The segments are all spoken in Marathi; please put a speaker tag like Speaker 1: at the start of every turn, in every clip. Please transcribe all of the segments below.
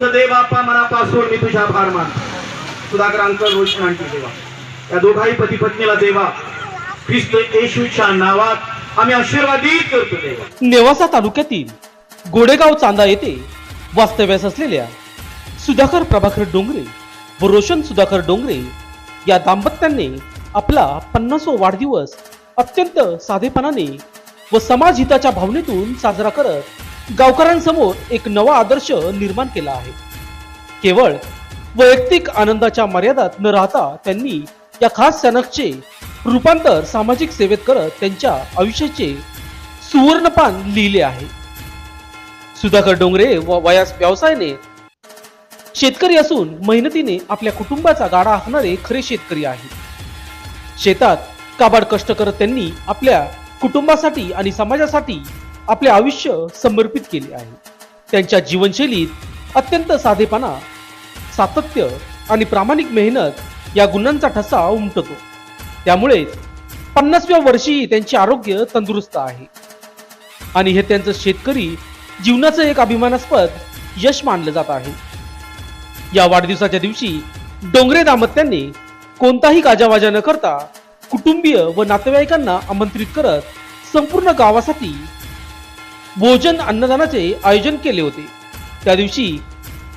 Speaker 1: देव बाप्पा मनापासून मी तुझ्या फार मान सुधाकर अंकल रोशन आणखी देवा. या दोघाही पती पत्नीला देवा. ख्रिस्त येशूच्या नावात आम्ही आशीर्वादित करतो देवा.
Speaker 2: नेवासा तालुक्यातील गोडेगाव चांदा येथे वास्तव्यास असलेल्या सुधाकर प्रभाकर डोंगरे व रोशन सुधाकर डोंगरे या दाम्पत्याने आपला पन्नासो वाढदिवस अत्यंत साधेपणाने व समाजहिताच्या भावनेतून साजरा करत गावकऱ्यांसमोर एक नवा आदर्श निर्माण केला आहे. केवळ वैयक्तिक आनंदाच्या मर्यादात न राहता त्यांनी या खास सणकचे रूपांतर सामाजिक सेवेत करत त्यांच्या आयुष्याचे सुवर्णपान लिहिले आहे. सुधाकर डोंगरे व वयास व्यवसायाने शेतकरी असून मेहनतीने आपल्या कुटुंबाचा गाडा आखणारे खरे शेतकरी आहे शेतात काबाड कष्ट करत त्यांनी आपल्या कुटुंबासाठी आणि समाजासाठी आपले आयुष्य समर्पित केले आहे. त्यांच्या जीवनशैलीत अत्यंत साधेपणा सातत्य आणि प्रामाणिक मेहनत या गुणांचा ठसा उमटतो. त्यामुळे पन्नासव्या वर्षी त्यांचे आरोग्य तंदुरुस्त आहे. आणि हे त्यांचं शेतकरी जीवनाचं एक अभिमानास्पद यश मानलं जात आहे. या वाढदिवसाच्या दिवशी डोंगरे दाम्पत्यांनी कोणताही गाजावाजा न करता कुटुंबीय व नातेवाईकांना आमंत्रित करत संपूर्ण गावासाठी भोजन अन्नदानाचे आयोजन केले होते. त्या दिवशी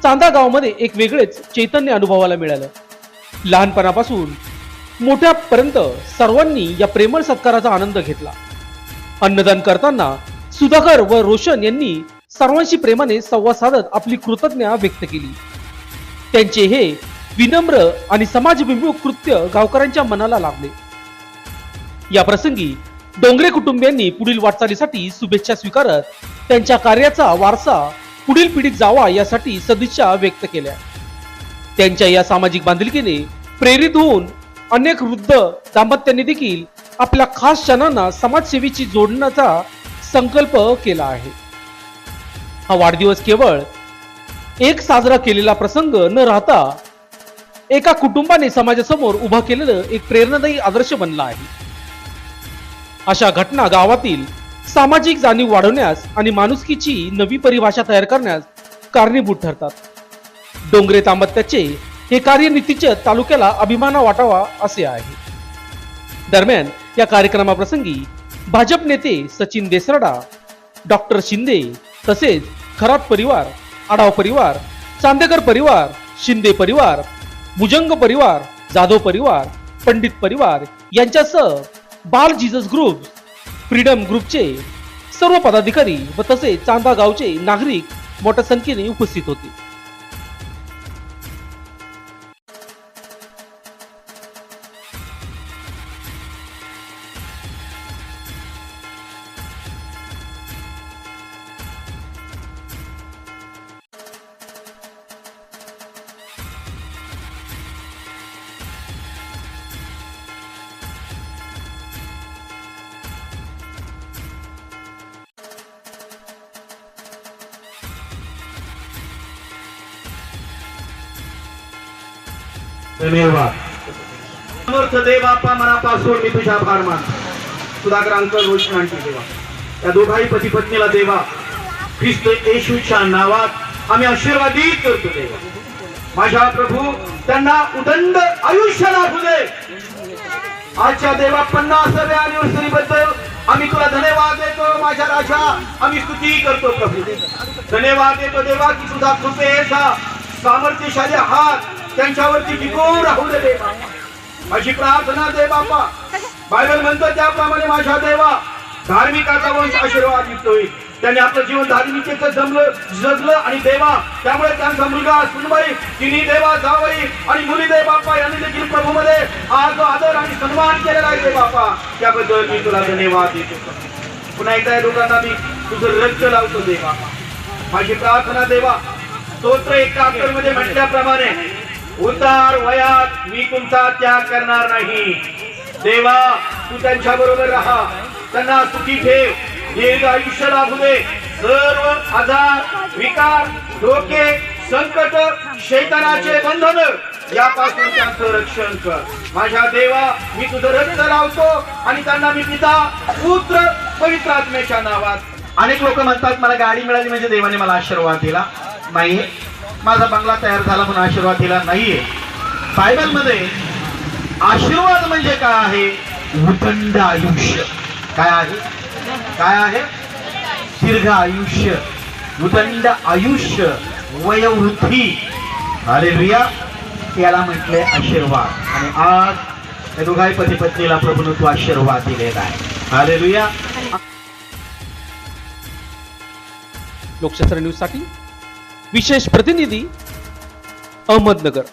Speaker 2: चांदा गावामध्ये एक वेगळेच चैतन्य अनुभवाला मिळालं. लहानपणापासून मोठ्यापर्यंत सर्वांनी या प्रेमळ सत्काराचा आनंद घेतला. अन्नदान करताना सुधाकर व रोशन यांनी सर्वांशी प्रेमाने संवाद साधत आपली कृतज्ञता व्यक्त केली. त्यांचे हे विनम्र आणि समाजभिमुख कृत्य गावकऱ्यांच्या मनाला लागले. या प्रसंगी डोंगरे कुटुंबियांनी पुढील वाटचालीसाठी शुभेच्छा स्वीकारत त्यांच्या कार्याचा वारसा पुढील पिढीत जावा यासाठी सदिच्छा व्यक्त केल्या. त्यांच्या या सामाजिक बांधिलकीने प्रेरित होऊन अनेक वृद्ध दाम्पत्यांनी देखील आपल्या खास क्षणांना समाजसेवेची जोडण्याचा संकल्प केला आहे. हा वाढदिवस केवळ एक साजरा केलेला प्रसंग न राहता एका कुटुंबाने समाजासमोर उभा केलेलं एक प्रेरणादायी आदर्श बनला आहे. अशा घटना गावातील सामाजिक जाणीव वाढवण्यास आणि माणुसकीची नवी परिभाषा तयार करण्यास कारणीभूत ठरतात. डोंगरे तांबत्याचे हे कार्य नितीच्या तालुक्याला अभिमाना वाटावा असे आहे. दरम्यान या कार्यक्रमाप्रसंगी भाजप नेते सचिन देसरडा डॉक्टर शिंदे तसेच खरात परिवार आढाव परिवार चांदेकर परिवार शिंदे परिवार भुजंग परिवार जाधव परिवार पंडित परिवार यांच्यासह बाल जीजस ग्रुप फ्रीडम ग्रुपचे सर्व पदाधिकारी व तसेच चांदा गावचे नागरिक मोठ्या संख्येने उपस्थित होते.
Speaker 1: धन्यवाद. समर्थ देव बाप्पा मनापासून मी तुझ्या भार मान सुधाकर अंकल रोशन आणखी देवा. त्या दोघाही पती पत्नीला देवा. ख्रिस्त येशूच्या नावात आम्ही आशीर्वादित करतो देवा. माझ्या प्रभू त्यांना उदंड आयुष्य लाभू दे. आजच्या देवा पन्नासाव्या अनिव्हर्सरी बद्दल आम्ही तुला धन्यवाद देतो माझ्या राजा. आम्ही स्तुती करतो प्रभू. धन्यवाद देतो देवा की तुझा कृपेचा सामर्थ्यशाली हात त्यांच्यावरती टिकून राहू दे देवा. माझी प्रार्थना दे बापा. बायबल म्हणतो त्याप्रमाणे माझ्या देवा धार्मिकाचा वंश आशीर्वाद युक्त त्यांनी आपलं जीवन धार्मिकेचं जमलं जगलं आणि देवा त्यामुळे त्यांचा मुलगा सुनबाई तिन्ही देवा जावई आणि मुली दे बाप्पा यांनी देखील प्रभूमध्ये आज आदर आणि सन्मान केलेला आहे दे बाप्पा त्याबद्दल मी तुला धन्यवाद देतो. पुन्हा एकदा या लोकांना मी तुझं रक्त लावतो देवा माझी प्रार्थना देवा स्तोत्र एकाहत्तरमध्ये म्हटल्याप्रमाणे उतार वयात मी तुमचा त्याग करणार नाही. देवा तू त्यांच्या बरोबर राहा. त्यांना सुखी ठेव. दीर्घ आयुष्य लाभू दे. सर्व आजार विकार धोके संकट शैतानाचे बंधन यापासून त्यांचं रक्षण कर. माझ्या देवा मी तुझं रक्त लावतो आणि त्यांना मी पिता पुत्र पवित्र आत्म्याच्या नावात. अनेक लोक म्हणतात मला गाडी मिळाली म्हणजे देवाने मला आशीर्वाद दिला. नाही माझा बंगला तयार झाला म्हणून आशीर्वाद दिला नाहीये. बायबलमध्ये आशीर्वाद म्हणजे काय आहे? उदंड आयुष्य. काय आहे? काय आहे? दीर्घ आयुष्य. उदंड आयुष्य वयोवृद्धी. अरे रिया याला म्हटले आशीर्वाद. आणि आज या दोघाही पती पत्नीला प्रभून तू आशीर्वाद दिलेला आहे. अरे रिया
Speaker 2: लोकशास्त्र न्यूजसाठी विशेष प्रतिनिधी अहमदनगर.